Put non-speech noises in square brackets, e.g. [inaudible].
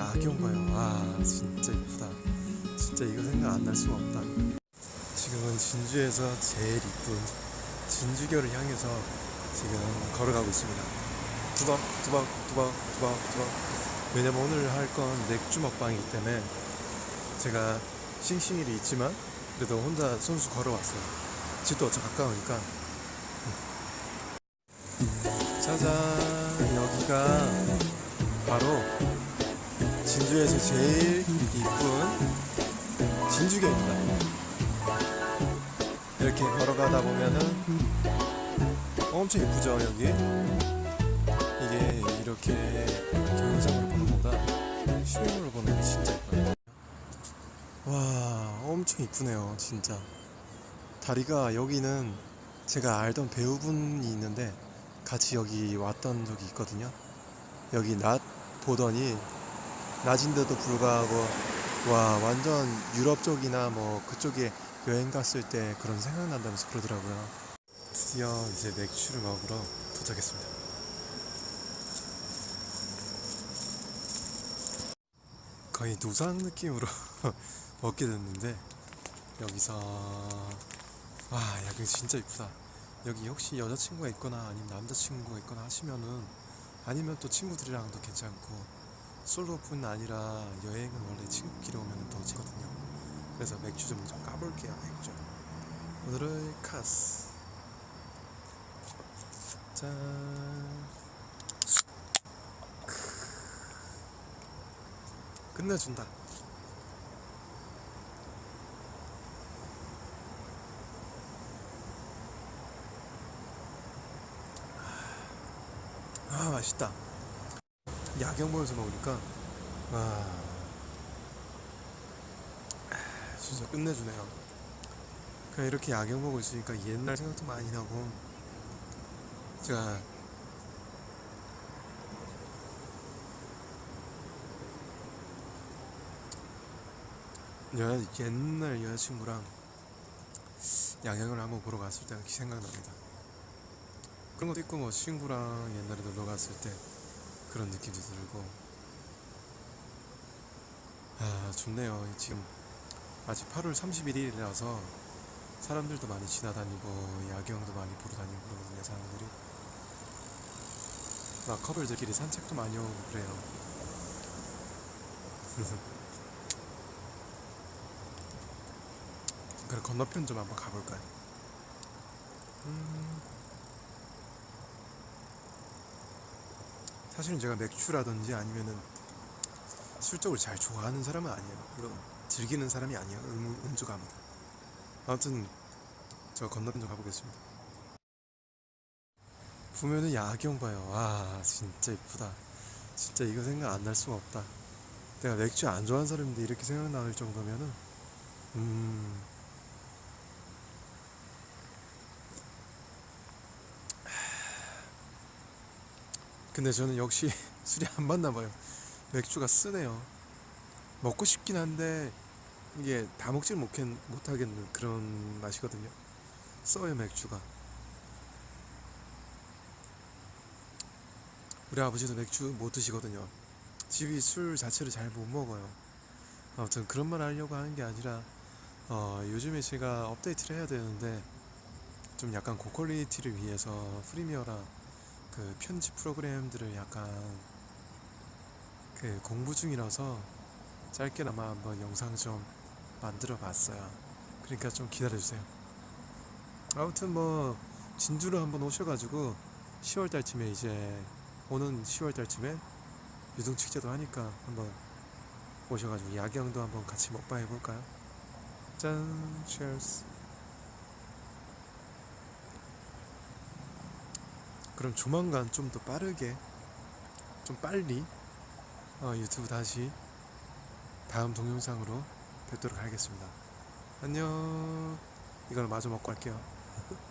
야경 봐요. 와 진짜 이쁘다. 진짜 이거 생각 안 날 수가 없다. 지금은 진주에서 제일 이쁜 진주교를 향해서 지금 걸어가고 있습니다. 두박 두박 두박 두박 두박. 왜냐면 오늘 할 건 맥주 먹방이기 때문에 제가 싱싱일이 있지만 그래도 혼자 손수 걸어왔어요. 집도 어차 가까우니까. 짜잔 여기가 바로 진주에서 제일 이쁜 진주교입니다. 이렇게 걸어가다 보면은 엄청 이쁘죠 여기. 이게 이렇게 동영상으로 보는 것보다 실물로 보는 게 진짜 이뻐요. 와 엄청 이쁘네요 진짜. 다리가 여기는 제가 알던 배우분이 있는데 같이 여기 왔던 적이 있거든요. 여기 낮 보더니 낮인데도 불구하고 와 완전 유럽 쪽이나 뭐 그쪽에 여행 갔을 때 그런 생각 난다면서 그러더라고요. 드디어 이제 맥주를 먹으러 도착했습니다. 거의 노상 느낌으로 [laughs] 먹게 됐는데 여기서 와 야경 진짜 이쁘다. 여기 혹시 여자친구가 있거나 아니면 남자친구가 있거나 하시면은 아니면 또 친구들이랑도 괜찮고 솔로뿐 아니라 여행은 원래 친구끼리 오면 더 재거든요. 그래서 맥주 좀, 좀 까볼게요 맥주. 오늘은 카스. 짠. 끝내준다. 아 맛있다. 야경 보면서 먹으니까 와 진짜 끝내주네요. 그냥 이렇게 야경 보고 있으니까 옛날 생각도 많이 나고 제가 여, 옛날 여자친구랑 야경을 한번 보러 갔을 때가 생각납니다. 그런 것도 있고 뭐 친구랑 옛날에 놀러 갔을 때 그런 느낌도 들고. 아 좋네요. 지금 아직 8월 31일이라서 사람들도 많이 지나다니고 야경도 많이 보러 다니고 그러거든요 사람들이. 막 커플들끼리 산책도 많이 오고 그래요. [laughs] 그럼 건너편 좀 한번 가볼까요? 음... 사실은 제가 맥주라든지 아니면은 술적을 잘 좋아하는 사람은 아니에요. 물론 즐기는 사람이 아니에요. 음, 음주가무다. 아무튼 저 건너편 좀 가보겠습니다. 보면은 야경 봐요. 와 진짜 이쁘다. 진짜 이거 생각 안 날 수가 없다. 내가 맥주 안 좋아하는 사람인데 이렇게 생각날 정도면은 음. 근데 저는 역시 [laughs] 술이 안 맞나 봐요. 맥주가 쓰네요. 먹고 싶긴 한데 이게 다 먹질 못하겠는 그런 맛이거든요. 써요 맥주가. 우리 아버지도 맥주 못 드시거든요. 집이 술 자체를 잘 못 먹어요. 아무튼 그런 말 하려고 하는 게 아니라 어, 요즘에 제가 업데이트를 해야 되는데 좀 약간 고퀄리티를 위해서 프리미어라 그 편집 프로그램들을 약간 그 공부 중이라서 짧게나마 한번 영상 좀 만들어 봤어요. 그러니까 좀 기다려 주세요. 아무튼 뭐 진주를 한번 오셔가지고 10월 달쯤에 이제 오는 10월 달쯤에 유등 축제도 하니까 한번 오셔가지고 야경도 한번 같이 먹방 해볼까요? 짠, cheers. 그럼 조만간 좀 더 빠르게 좀 빨리 어, 유튜브 다시 다음 동영상으로 뵙도록 하겠습니다. 안녕. 이걸 마저 먹고 갈게요. [laughs]